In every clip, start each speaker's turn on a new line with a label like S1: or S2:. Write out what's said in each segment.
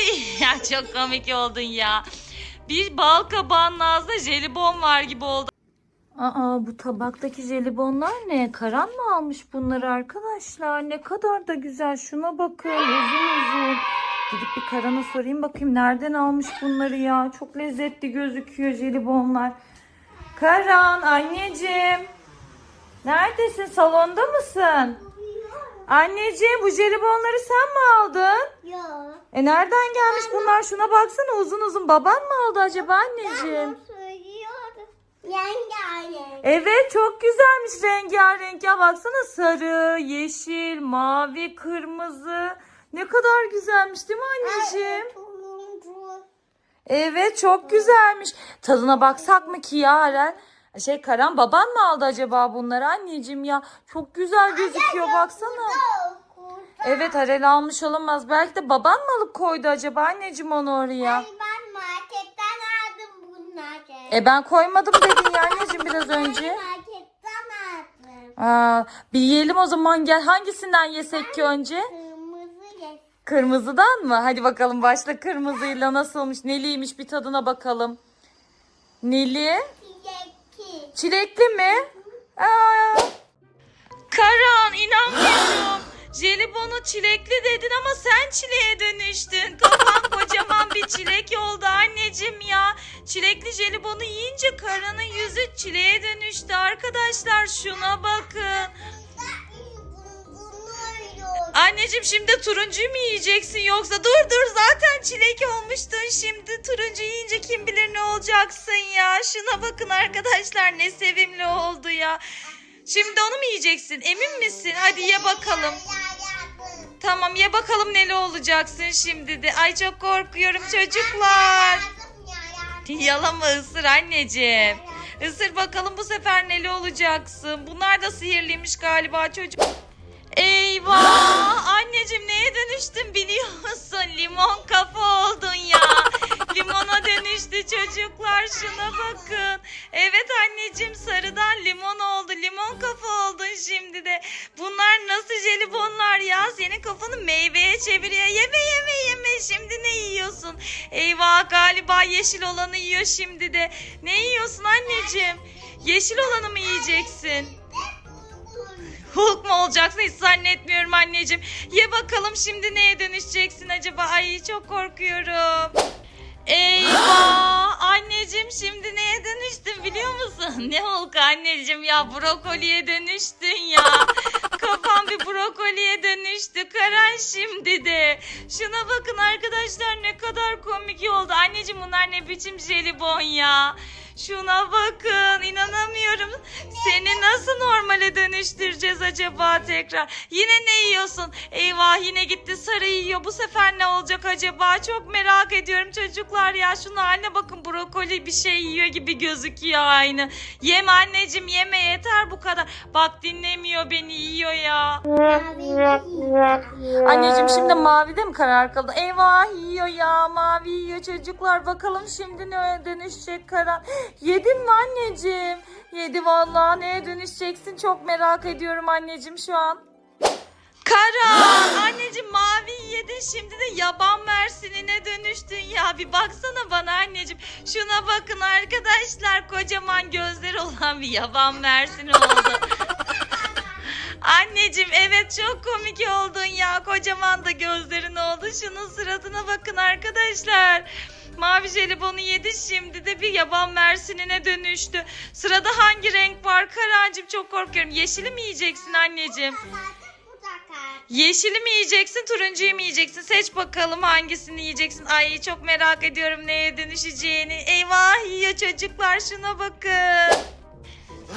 S1: Ay ya çok komik oldun ya. Bir bal kabağının ağzında jelibon var gibi oldu. Aa bu tabaktaki jelibonlar ne? Karan mı almış bunları arkadaşlar? Ne kadar da güzel. Şuna bakın uzun uzun. Gidip bir Karan'a sorayım bakayım nereden almış bunları ya. Çok lezzetli gözüküyor jelibonlar. Karan anneciğim. Neredesin? Salonda mısın? Anneciğim bu jelibonları sen mi aldın?
S2: Yok.
S1: E nereden gelmiş bunlar? Şuna baksana uzun uzun. Baban mı aldı acaba anneciğim?
S2: Rengarenk.
S1: Evet çok güzelmiş rengarenk ya baksana sarı, yeşil, mavi, kırmızı. Ne kadar güzelmiş değil mi anneciğim?
S2: Turuncu.
S1: Evet çok güzelmiş. Tadına baksak mı ki ya Aren? Şey Karan baban mı aldı acaba bunları anneciğim ya? Çok güzel gözüküyor baksana. Evet Arel almış olamaz. Belki de baban mı alıp koydu acaba anneciğim onu oraya?
S2: Ay, ben marketten aldım bunları.
S1: E ben koymadım dedin ya anneciğim biraz önce.
S2: Ben marketten aldım.
S1: Aa, bir yiyelim o zaman gel. Hangisinden yesek ki önce?
S2: Kırmızı yes.
S1: Kırmızıdan mı? Hadi bakalım başla kırmızıyla nasılmış? Neliymiş bir tadına bakalım. Neli?
S2: Çilekli.
S1: Mi? Aa. Karan inanmıyorum. Jelibonu çilekli dedin ama sen çileğe dönüştün. Kafan kocaman bir çilek oldu anneciğim ya. Çilekli jelibonu yiyince Karan'ın yüzü çileğe dönüştü arkadaşlar. Şuna bakın. Anneciğim şimdi turuncuyu mu yiyeceksin yoksa? Dur dur zaten çilek olmuştun. Şimdi turuncu yiyince kim bilir ne olacaksın ya? Şuna bakın arkadaşlar ne sevimli oldu ya. Şimdi onu mu yiyeceksin? Emin misin? Hadi ye bakalım. Tamam ye bakalım neli olacaksın şimdi de. Ay çok korkuyorum çocuklar. Yalama ısır anneciğim. Isır bakalım bu sefer neli olacaksın? Bunlar da sihirliymiş galiba çocuk Eyvah! Anneciğim neye dönüştün biliyor musun? Limon kafa oldun ya. Limona dönüştü çocuklar şuna bakın. Evet anneciğim sarıdan limon oldu. Limon kafa oldun şimdi de. Bunlar nasıl jelibonlar ya? Senin kafanı meyveye çeviriyor. Yeme yeme yeme. Şimdi ne yiyorsun? Eyvah galiba yeşil olanı yiyor şimdi de. Ne yiyorsun anneciğim? Yeşil olanı mı yiyeceksin? Hulk mu olacaksın hiç zannetmiyorum anneciğim. Ye bakalım şimdi neye dönüşeceksin acaba? Ay çok korkuyorum. Eyvah! Anneciğim şimdi neye dönüştün biliyor musun? Ne Hulk anneciğim ya brokoliye dönüştün ya. Kafam bir brokoliye dönüştü. Karan şimdi de. Şuna bakın arkadaşlar ne kadar komik oldu. Anneciğim bunlar ne biçim jelibon ya. Şuna bakın inanamıyorum. Seni nasıl normale dönüştüreceğiz acaba tekrar? Yine ne yiyorsun? Eyvah yine gitti sarı yiyor. Bu sefer ne olacak acaba? Çok merak ediyorum çocuklar ya. Şunun haline bakın brokoli bir şey yiyor gibi gözüküyor aynı. Yeme anneciğim yeme yeter bu kadar. Bak dinlemiyor beni yiyor ya. Anneciğim şimdi mavide mi karar kıldı? Eyvah yiyor ya mavi yiyor çocuklar. Bakalım şimdi neye dönüşecek Karan. Yedin mi anneciğim? Yedi vallahi neye dönüşeceksin çok merak ediyorum anneciğim şu an. Karan anneciğim mavi yedin şimdi de yaban mersinine dönüştün ya bir baksana bana anneciğim şuna bakın arkadaşlar kocaman gözleri olan bir yaban mersin oldu. Anneciğim evet çok komik oldun ya. Kocaman da gözlerin oldu. Şunun suratına bakın arkadaşlar. Mavi jelibonu yedi şimdi de bir yaban mersinine dönüştü. Sırada hangi renk var? Karancığım çok korkuyorum. Yeşili mi yiyeceksin anneciğim? Yeşili mi yiyeceksin, turuncuyu mu yiyeceksin? Seç bakalım hangisini yiyeceksin. Ay çok merak ediyorum neye dönüşeceğini. Eyvah yiyor çocuklar şuna bakın.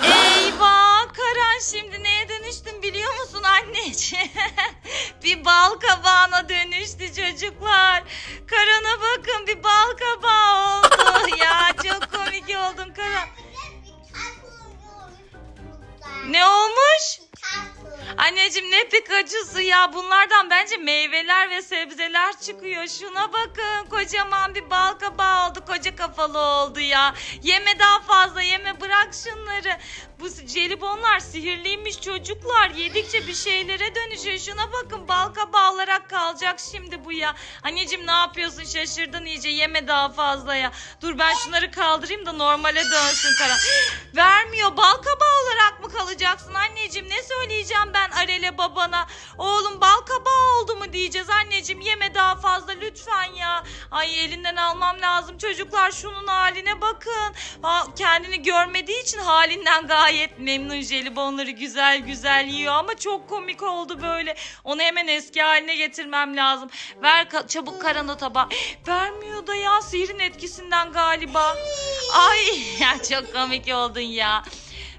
S1: Eyvah Karan şimdi neye dönüştün biliyor musun anneciğim? bir bal kabağına dönüştü çocuklar. Karan'a bakın bir bal kabağı oldu. ya çok komik oldun Karan. Ne olmuş? Anneciğim ne Pikachu'su ya. Bunlardan bence meyveler ve sebzeler çıkıyor. Şuna bakın. Kocaman bir bal kabağı oldu. Koca kafalı oldu ya. Yeme daha fazla yeme. Bırak şunları. Bu jelibonlar sihirliymiş çocuklar. Yedikçe bir şeylere dönüşüyor. Şuna bakın bal kabağı olarak kalacak şimdi bu ya. Anneciğim ne yapıyorsun? Şaşırdın iyice. Yeme daha fazla ya. Dur ben şunları kaldırayım da normale dönsün Karan. Vermiyor. Bal kabağı olarak mı kalacaksın anneciğim? Ne söyleyeceğim ben Arel'e babana? Oğlum bal kabağı oldu mu diyeceğiz anneciğim. Yeme daha fazla lütfen ya. Ay elinden almam lazım. Çocuklar şunun haline bakın. Kendini görmediği için halinden gayet memnun. Jelibonları güzel güzel yiyor ama çok komik oldu böyle. Onu hemen eski haline getirmem lazım. Ver ka- çabuk Karan'a tabağı. Vermiyor da ya sihirin etkisinden galiba. Ay ya çok komik oldun ya.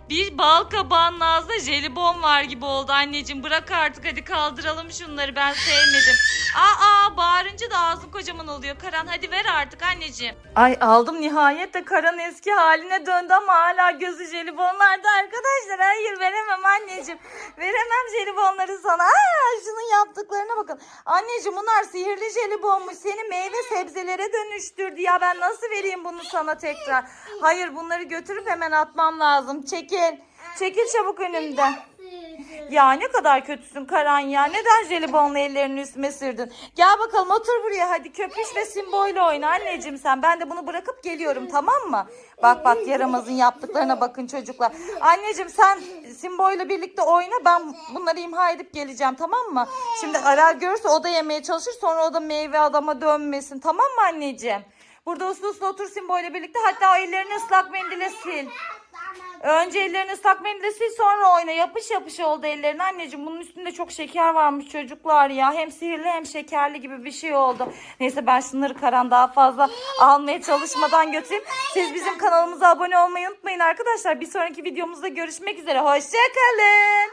S1: Bir bal kabağının ağzında jelibon var gibi oldu anneciğim. Bırak artık hadi kaldıralım şunları ben sevmedim. Aa bağırınca da ağzın kocaman oluyor. Karan hadi ver artık anneciğim. Ay aldım nihayet de Karan eski haline döndü ama hala gözü jelibonlarda arkadaşlar. Hayır veremem anneciğim. Veremem jelibonları sana. Aa, şunun yaptıklarına bakın. Anneciğim bunlar sihirli jelibonmuş. Seni meyve sebzelere dönüştürdü ya. Ben nasıl vereyim bunu sana tekrar? Hayır bunları götürüp hemen atmam lazım. Çekil. Çekil çabuk önümden. Ya ne kadar kötüsün Karan ya. Neden jelibonla ellerini üstüme sürdün? Gel bakalım otur buraya hadi köpüş ve simboyla oyna anneciğim sen. Ben de bunu bırakıp geliyorum tamam mı? Bak bak yaramazın yaptıklarına bakın çocuklar. Anneciğim sen simboyla birlikte oyna ben bunları imha edip geleceğim tamam mı? Şimdi Aral görürse o da yemeye çalışır sonra o da meyve adama dönmesin tamam mı anneciğim? Burada uslu uslu otur simboyla birlikte hatta o ellerini ıslak mendile sil. Önce ellerini ıslak mendille sil sonra oyna. Yapış yapış oldu ellerin anneciğim. Bunun üstünde çok şeker varmış çocuklar ya. Hem sihirli hem şekerli gibi bir şey oldu. Neyse ben şunları karan daha fazla almaya çalışmadan götüreyim. Siz bizim kanalımıza abone olmayı unutmayın arkadaşlar. Bir sonraki videomuzda görüşmek üzere. Hoşçakalın.